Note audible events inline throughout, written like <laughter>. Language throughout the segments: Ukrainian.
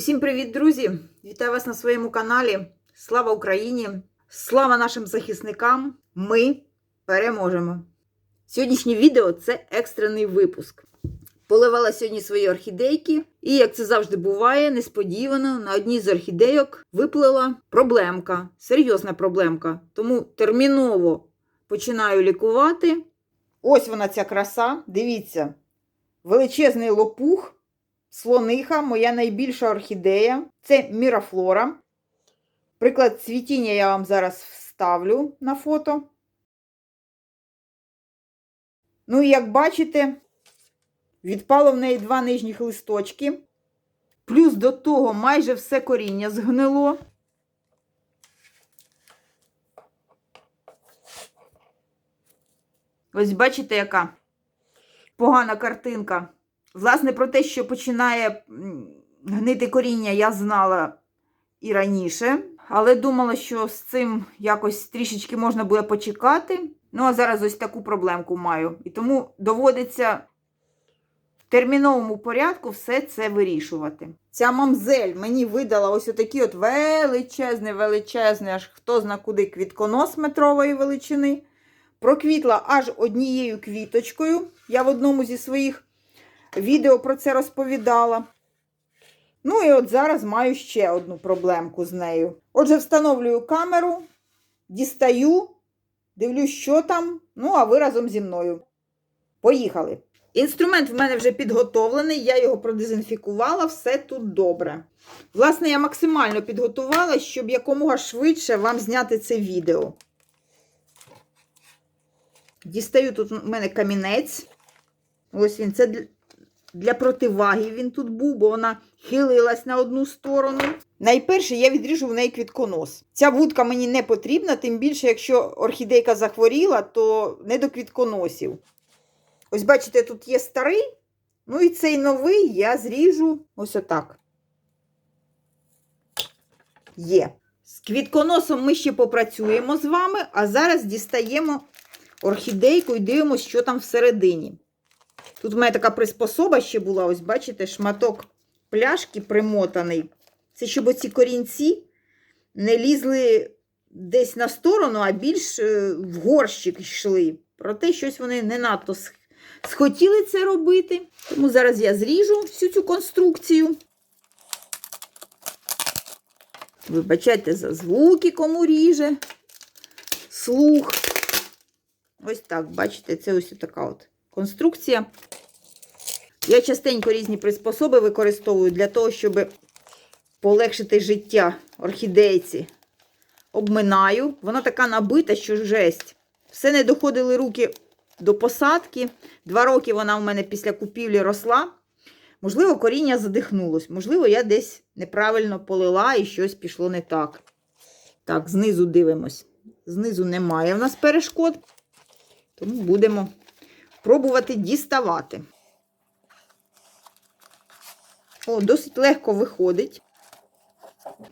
Усім привіт, друзі! Вітаю вас на своєму каналі. Слава Україні! Слава нашим захисникам! Ми переможемо! Сьогоднішнє відео це екстрений випуск. Поливала сьогодні свої орхідейки, і, як це завжди буває, несподівано на одній з орхідейок виплила проблемка, серйозна проблемка. Тому терміново починаю лікувати. Ось вона ця краса. Дивіться, величезний лопух. Слониха, моя найбільша орхідея. Це мірафлора. Приклад цвітіння я вам зараз вставлю на фото. Ну і як бачите, відпало в неї два нижніх листочки. Плюс до того майже все коріння згнило. Ось бачите, яка погана картинка. Власне, про те, що починає гнити коріння, я знала і раніше, але думала, що з цим якось трішечки можна буде почекати. Ну, а зараз ось таку проблемку маю. І тому доводиться в терміновому порядку все це вирішувати. Ця мамзель мені видала ось отакий от величезний, величезний, аж хто зна куди квітконос метрової величини. Проквітла аж однією квіточкою. Я в одному зі своїх відео про це розповідала. Ну і от зараз маю ще одну проблемку з нею. Отже, встановлюю камеру, дістаю, дивлюсь, що там. Ну, а ви разом зі мною. Поїхали. Інструмент в мене вже підготовлений, я його продезінфікувала, все тут добре. Власне, я максимально підготувала, щоб якомога швидше вам зняти це відео. Дістаю тут у мене камінець. Ось він. Це для противаги він тут був, бо вона хилилась на одну сторону. Найперше я відріжу в неї квітконос. Ця вудка мені не потрібна, тим більше, якщо орхідейка захворіла, то не до квітконосів. Ось, бачите, тут є старий, ну і цей новий я зріжу ось отак. Є. З квітконосом ми ще попрацюємо з вами, а зараз дістаємо орхідейку і дивимося, що там всередині. Тут в мене така приспособа ще була, ось, бачите, шматок пляшки примотаний. Це щоб оці корінці не лізли десь на сторону, а більш е, в горщик йшли. Проте щось вони не надто схотіли це робити. Тому зараз я зріжу всю цю конструкцію. Вибачайте за звуки, кому ріже, слух. Ось так, бачите, це ось така от конструкція. Я частенько різні приспособи використовую для того, щоб полегшити життя орхідейці. Обминаю. Вона така набита, що жесть. Все не доходили руки до посадки. Два роки вона у мене після купівлі росла. Можливо, коріння задихнулось. Можливо, я десь неправильно полила і щось пішло не так. Так, знизу дивимось. Знизу немає в нас перешкод. Тому будемо пробувати діставати. О, досить легко виходить.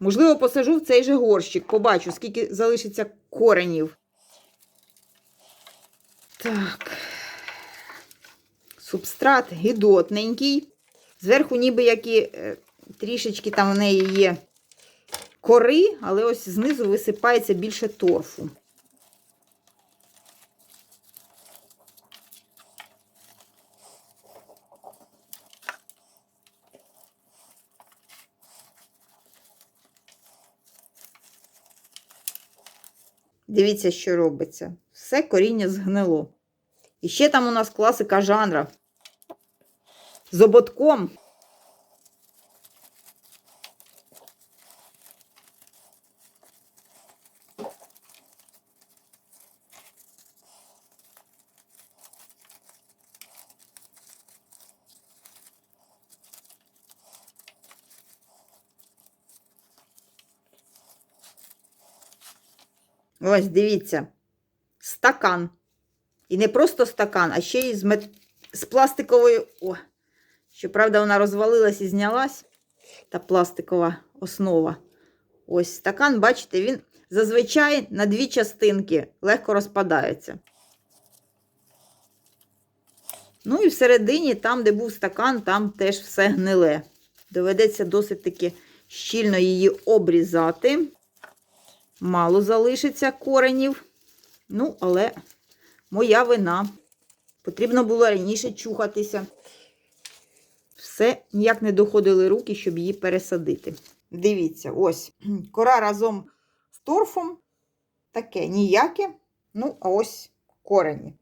Можливо, посажу в цей же горщик, побачу, скільки залишиться коренів. Так. Субстрат гідотненький. Зверху, ніби як і е, трішечки там в неї є кори, але ось знизу висипається більше торфу. Дивіться, що робиться. Все коріння згнило. І ще там у нас класика жанра. З ободком. Ось, дивіться, стакан. І не просто стакан, а ще й з, мет... з пластиковою. О, щоправда, вона розвалилась і знялась. Та пластикова основа. Ось стакан, бачите, він зазвичай на дві частинки легко розпадається. Ну і всередині, там, де був стакан, там теж все гниле. Доведеться досить таки щільно її обрізати. Мало залишиться коренів. Ну, але моя вина. Потрібно було раніше чухатися. Все ніяк не доходили руки, щоб її пересадити. Дивіться, ось <clears throat> кора разом з торфом. Таке ніяке. Ну, а ось корені.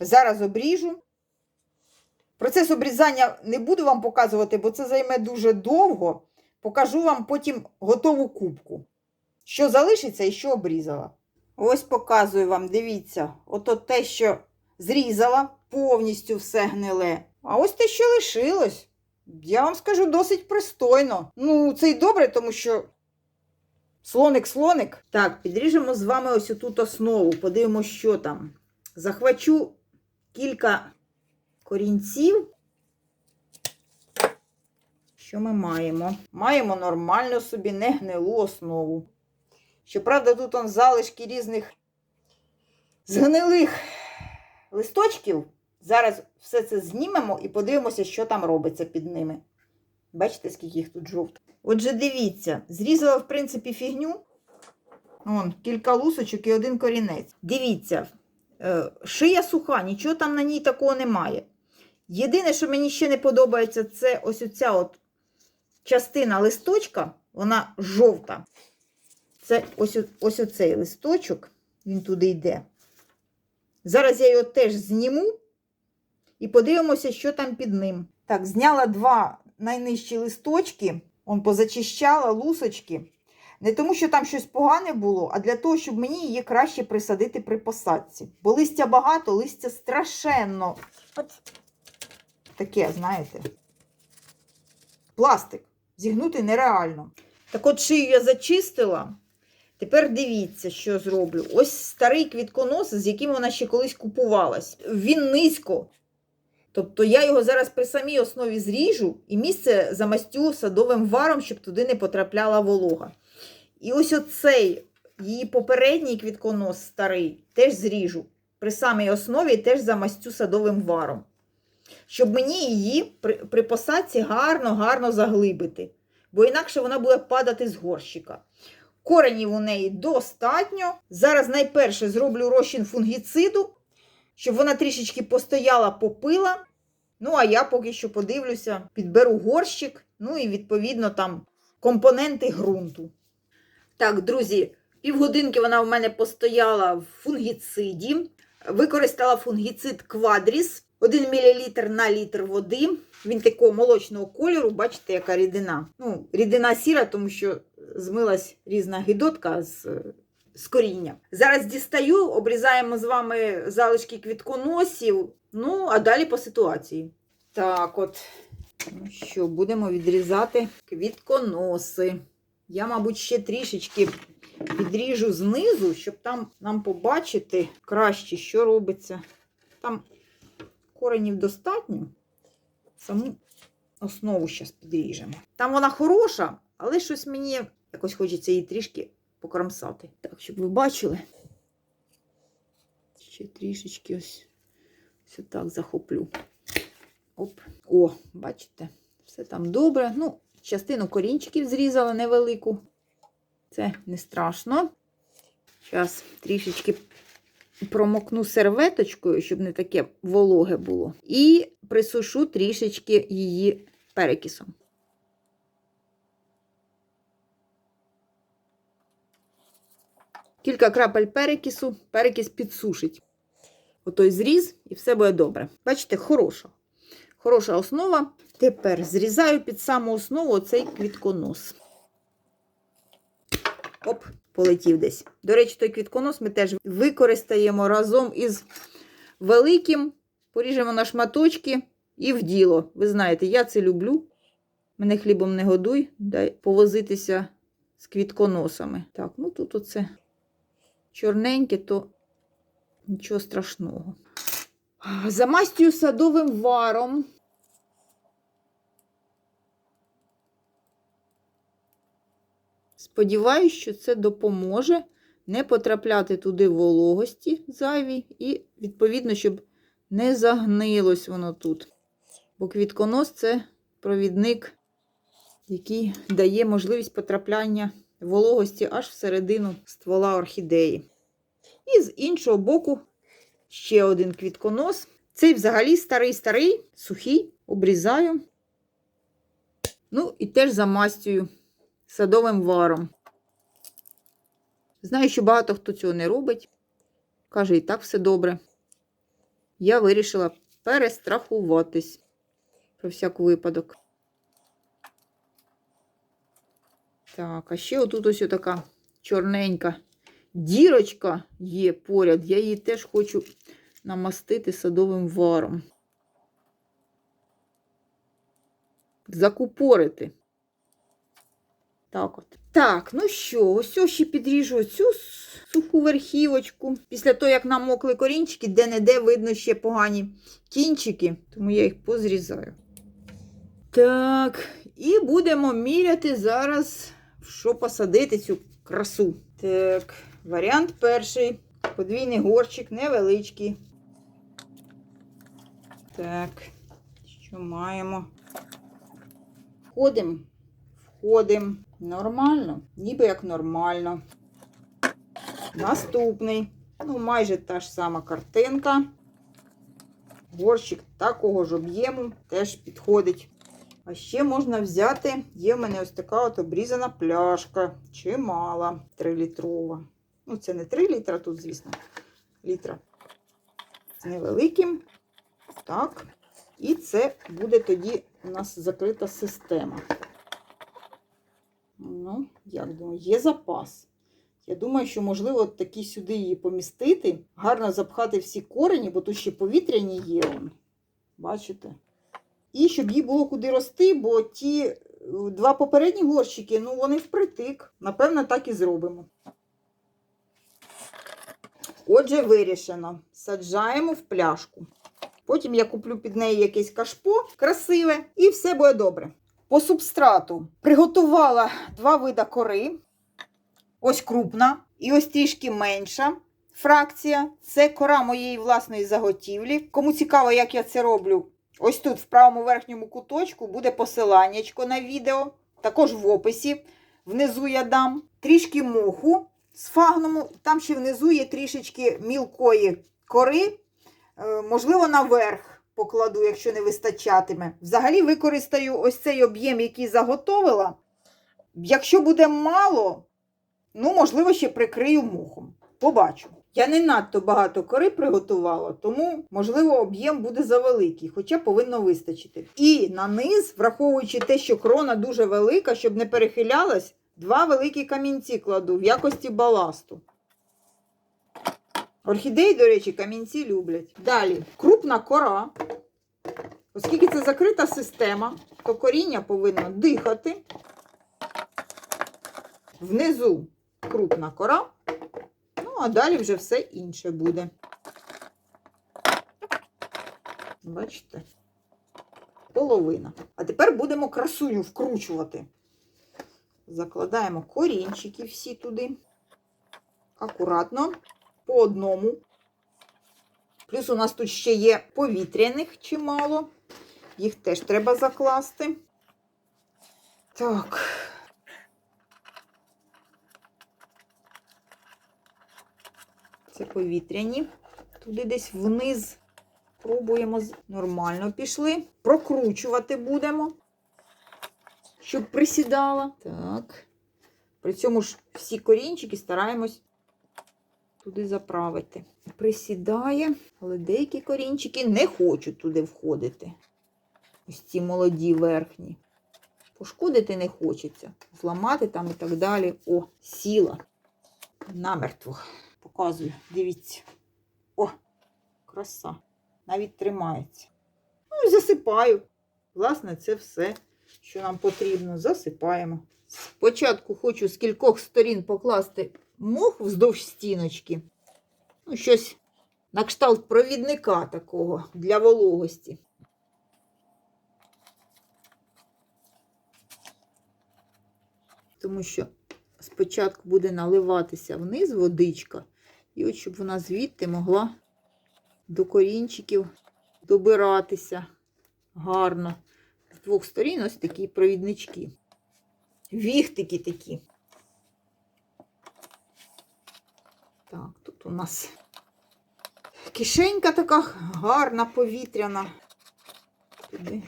Зараз обріжу. Процес обрізання не буду вам показувати, бо це займе дуже довго. Покажу вам потім готову кубку. Що залишиться і що обрізала. Ось показую вам, дивіться, ото те, що зрізала, повністю все гниле. А ось те, що лишилось. Я вам скажу досить пристойно. Ну, це й добре, тому що слоник-слоник. Так, підріжемо з вами ось тут основу. Подивимося, що там. Захвачу кілька корінців. Що ми маємо? Маємо нормальну собі не гнилу основу. Щоправда, тут он залишки різних згнилих листочків. Зараз все це знімемо і подивимося, що там робиться під ними. Бачите, скільки їх тут жовтих. Отже, дивіться, зрізала, в принципі, фігню. Вон, кілька лусочок і один корінець. Дивіться, е, шия суха, нічого там на ній такого немає. Єдине, що мені ще не подобається, це ось оця от частина листочка, вона жовта. Це ось, ось оцей листочок, він туди йде. Зараз я його теж зніму і подивимося, що там під ним. Так, зняла два найнижчі листочки, он позачищала лусочки. Не тому, що там щось погане було, а для того, щоб мені її краще присадити при посадці. Бо листя багато, листя страшенно. От таке, знаєте. Пластик. Зігнути нереально. Так от шию я зачистила. Тепер дивіться, що зроблю. Ось старий квітконос, з яким вона ще колись купувалась. Він низько. Тобто я його зараз при самій основі зріжу і місце замастю садовим варом, щоб туди не потрапляла волога. І ось оцей її попередній квітконос старий теж зріжу. При самій основі теж замастю садовим варом. Щоб мені її при, при посадці гарно-гарно заглибити. Бо інакше вона буде падати з горщика. Коренів у неї достатньо. Зараз найперше зроблю розчин фунгіциду, щоб вона трішечки постояла, попила. Ну, а я поки що подивлюся, підберу горщик, ну і відповідно там компоненти ґрунту. Так, друзі, півгодинки вона в мене постояла в фунгіциді. Використала фунгіцид Квадріс 1 мл на літр води. Він такого молочного кольору, бачите, яка рідина. Ну, рідина сіра, тому що змилась різна гидотка з, з коріння. Зараз дістаю, обрізаємо з вами залишки квітконосів. Ну, а далі по ситуації. Так, от, ну що, будемо відрізати квітконоси. Я, мабуть, ще трішечки підріжу знизу, щоб там нам побачити краще, що робиться. Там коренів достатньо. Саму основу зараз підріжемо. Там вона хороша, але щось мені якось хочеться її трішки покромсати. Так, щоб ви бачили. Ще трішечки ось, ось так захоплю. Оп. О, бачите, все там добре. Ну, частину корінчиків зрізала невелику. Це не страшно. Зараз трішечки промокну серветочкою, щоб не таке вологе було. І присушу трішечки її перекисом. Кілька крапель перекису, перекис підсушить. Отой зріз, і все буде добре. Бачите, хороша. Хороша основа. Тепер зрізаю під саму основу оцей квітконос. Оп, полетів десь. До речі, той квітконос ми теж використаємо разом із великим, поріжемо на шматочки і в діло. Ви знаєте, я це люблю. Мене хлібом не годуй, дай повозитися з квітконосами. Так, ну тут оце чорненьке, то нічого страшного. Замастюю садовим варом. Сподіваюсь, що це допоможе не потрапляти туди вологості зайві, і, відповідно, щоб не загнилось воно тут. Бо квітконос це провідник, який дає можливість потрапляння вологості аж всередину ствола орхідеї. І з іншого боку ще один квітконос. Цей взагалі старий-старий, сухий, обрізаю. Ну, і теж замастюю садовим варом. Знаю, що багато хто цього не робить. Каже, і так все добре. Я вирішила перестрахуватись про всяк випадок. Так, а ще отут ось така чорненька дірочка є поряд. Я її теж хочу намастити садовим варом. Закупорити. Так от. Так, ну що, ось ще підріжу цю суху верхівочку. Після того, як намокли корінчики, де-не-де видно ще погані кінчики, тому я їх позрізаю. Так, і будемо міряти зараз, що посадити цю красу. Так, варіант перший. Подвійний горщик, невеличкий. Так, що маємо? Входимо, входимо. Нормально, ніби як нормально. Наступний. Ну, майже та ж сама картинка. Горщик такого ж об'єму теж підходить. А ще можна взяти, є в мене ось така от обрізана пляшка. Чимала, 3-літрова. Ну, це не 3 літра тут, звісно, літра. З невеликим. Так. І це буде тоді у нас закрита система. Ну, як думаю, є запас. Я думаю, що можливо такі сюди її помістити, гарно запхати всі корені, бо тут ще повітряні є. Бачите? І щоб їй було куди рости, бо ті е, два попередні горщики, ну вони впритик. Напевно, так і зробимо. Отже, вирішено. Саджаємо в пляшку. Потім я куплю під неї якесь кашпо красиве, і все буде добре. По субстрату приготувала два вида кори. Ось крупна і ось трішки менша фракція. Це кора моєї власної заготівлі. Кому цікаво, як я це роблю, ось тут, в правому верхньому куточку, буде посиланнячко на відео. Також в описі. Внизу я дам трішки моху з фагному. Там ще внизу є трішечки мілкої кори. Е, Можливо, наверх покладу, якщо не вистачатиме. Взагалі використаю ось цей об'єм, який заготовила. Якщо буде мало, ну, можливо, ще прикрию мухом. Побачу. Я не надто багато кори приготувала, тому, можливо, об'єм буде завеликий, хоча повинно вистачити. І на низ, враховуючи те, що крона дуже велика, щоб не перехилялась, два великі камінці кладу в якості баласту. Орхідеї, до речі, камінці люблять. Далі крупна кора. Оскільки це закрита система, то коріння повинно дихати. Внизу крупна кора. А далі вже все інше буде. Бачите? Половина. А тепер будемо красуню вкручувати. Закладаємо корінчики всі туди. Акуратно, по одному. Плюс у нас тут ще є повітряних чимало. Їх теж треба закласти. Так. Це повітряні. Туди десь вниз пробуємо. Нормально пішли. Прокручувати будемо, щоб присідала. Так. При цьому ж всі корінчики стараємось туди заправити. Присідає, але деякі корінчики не хочуть туди входити. Ось ці молоді верхні. Пошкодити не хочеться. Зламати там і так далі. О, сіла. Намертво. Показую, дивіться. О, краса. Навіть тримається. Ну і засипаю. Власне, це все, що нам потрібно. Засипаємо. Спочатку хочу з кількох сторін покласти мох вздовж стіночки. Ну, щось на кшталт провідника такого для вологості. Тому що спочатку буде наливатися вниз водичка, і от щоб вона звідти могла до корінчиків добиратися гарно. З двох сторін ось такі провіднички. Віхтики такі. Так, тут у нас кишенька така гарна, повітряна. Туди.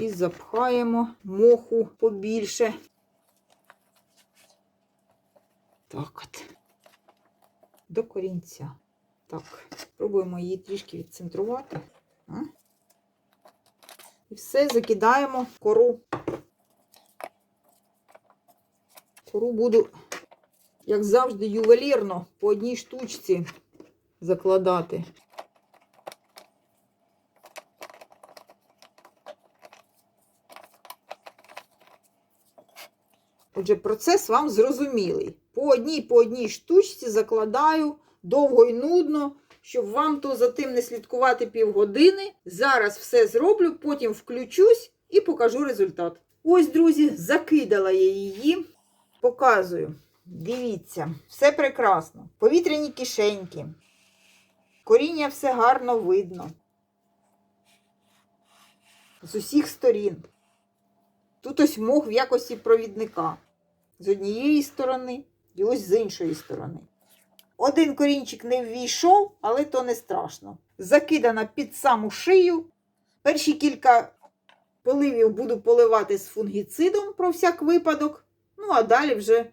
І запхаємо моху побільше. Так от. До корінця. Так, спробуємо її трішки відцентрувати. А? І все закидаємо кору. Кору буду, як завжди, ювелірно по одній штучці закладати. Отже, процес вам зрозумілий. По одній по одній штучці закладаю довго і нудно, щоб вам то за тим не слідкувати півгодини. Зараз все зроблю, потім включусь і покажу результат. Ось, друзі, закидала я її. Показую. Дивіться, все прекрасно. Повітряні кишеньки. Коріння все гарно видно. З усіх сторін. Тут ось мох в якості провідника. З однієї сторони і ось з іншої сторони. Один корінчик не ввійшов, але то не страшно. Закидана під саму шию. Перші кілька поливів буду поливати з фунгіцидом про всяк випадок. Ну, а далі вже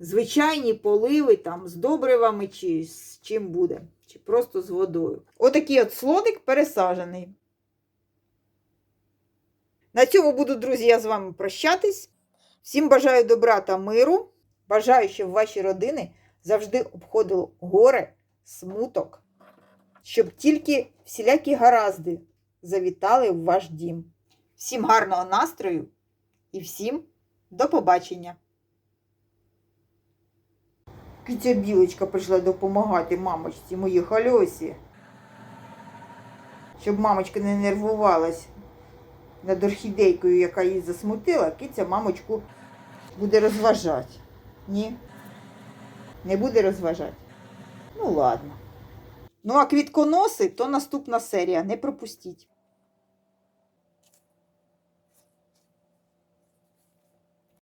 звичайні поливи там з добривами чи з чим буде, чи просто з водою. Отакий от слодик пересаджений. На цьому буду, друзі, я з вами прощатись. Всім бажаю добра та миру. Бажаю, щоб ваші родини завжди обходило горе, смуток, щоб тільки всілякі гаразди завітали в ваш дім. Всім гарного настрою і всім до побачення. Киця білочка прийшла допомагати мамочці моїй хальосі. Щоб мамочка не нервувалась над орхідейкою, яка її засмутила, киця мамочку буде розважати. Ні? Не буде розважати? Ну, ладно. Ну, а квітконоси то наступна серія. Не пропустіть.